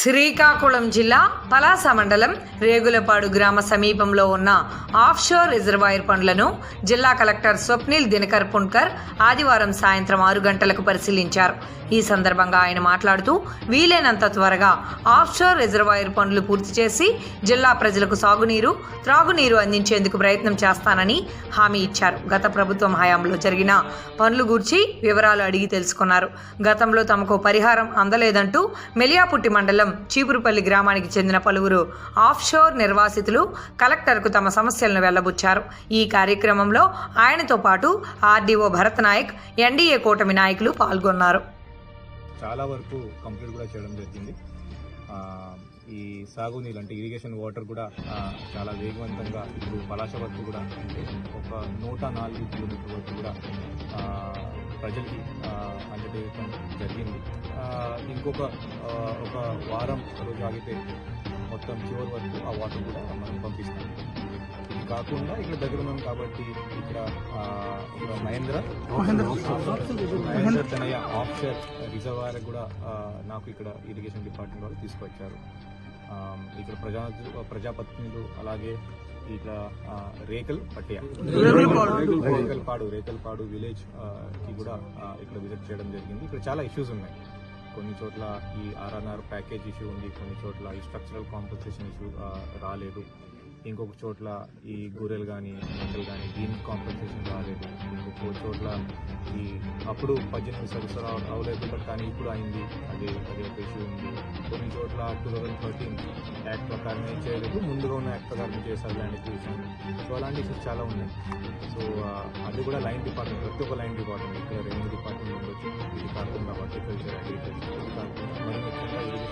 శ్రీకాకుళం జిల్లా పలాస మండలం రేగులపాడు గ్రామ సమీపంలో ఉన్న ఆఫ్షోర్ రిజర్వాయర్ పనులను జిల్లా కలెక్టర్ స్వప్నిల్ దినకర్ పుణ్కర్ ఆదివారం సాయంత్రం ఆరు గంటలకు పరిశీలించారు. ఈ సందర్భంగా ఆయన మాట్లాడుతూ వీలైనంత త్వరగా ఆఫ్షోర్ రిజర్వాయర్ పనులు పూర్తి చేసి జిల్లా ప్రజలకు సాగునీరు త్రాగునీరు అందించేందుకు ప్రయత్నం చేస్తానని హామీ ఇచ్చారు. గత ప్రభుత్వం హయాంలో జరిగిన పనులు గూర్చి వివరాలు అడిగి తెలుసుకున్నారు. గతంలో తమకు పరిహారం అందలేదంటూ మెలియాపుట్టి మండలం మండలం చీపురుపల్లి గ్రామానికి చెందిన పలువురు ఆఫ్షోర్ నిర్వాసితులు కలెక్టర్కు తమ సమస్యలను వెళ్ళబుచ్చారు ఈ కార్యక్రమంలో ఆయనతో పాటు ఆర్డీఓ భరత్ నాయక్ ఎన్డీఏ కూటమి నాయకులు పాల్గొన్నారు. చాలా వరకు కంప్లీట్ కూడా చేయడం జరిగింది. ఈ సాగునీళ్ళు అంటే ఇరిగేషన్ వాటర్ కూడా చాలా వేగవంతంగా ఇప్పుడు పలాస వరకు కూడా ఒక నూట నాలుగు కిలోమీటర్ వరకు కూడా ప్రజలకి ఇంకొక ఒక వారం రోజు ఆగితే మొత్తం చివరి వరకు ఆ వాటర్ కూడా మనం పంపిస్తాం. ఇది కాకుండా ఇక్కడ దగ్గర ఉన్నాం కాబట్టి ఇక్కడ మహేంద్ర మహేంద్ర తనయ ఆఫ్షర్ రిజర్వాయర్ కూడా నాకు ఇక్కడ ఇరిగేషన్ డిపార్ట్మెంట్ వాళ్ళు తీసుకొచ్చారు. ఇక్కడ ప్రజా ప్రజాపత్నులు అలాగే ఇక్కడ రేకల్ పట్టియ రేకల్పాడు రేకల్పాడు విలేజ్కి కూడా ఇక్కడ విజిట్ చేయడం జరిగింది. ఇక్కడ చాలా ఇష్యూస్ ఉన్నాయి. కొన్ని చోట్ల ఈ ఆర్ఎన్ఆర్ ప్యాకేజ్ ఇష్యూ ఉంది కొన్ని చోట్ల ఈ స్ట్రక్చరల్ కాంపన్సేషన్ ఇష్యూ రాలేదు. ఇంకొక చోట్ల ఈ గొర్రెలు కానీ మేకలు కానీ దీనికి కాంపన్సేషన్ రాలేదు. ఇంకొక చోట్ల ఈ అప్పుడు పద్దెనిమిది సంవత్సరాలు అవలేదు అవ్వలేదు బట్ కానీ ఇప్పుడు అయింది. అదే అదే ఒక ఇష్యూ ఉంది. కొన్ని చోట్ల టూ థౌజండ్ థర్టీన్ యాక్ట్ ప్రకారమే చేయలేదు. ముందుగా ఉన్న యాక్ట్ ప్రకారం చేశారు ల్యాండ్ ఎక్విజిషన్ సో అలాంటి ఇష్యూస్ చాలా ఉన్నాయి. సో అది కూడా లైన్ డిపార్ట్మెంట్ ప్రతి ఒక్క లైన్ డిపార్ట్మెంట్ ఇక్కడ రెవెన్యూ డిపార్ట్మెంట్ ఉండొచ్చు. ఇది about the Agriculture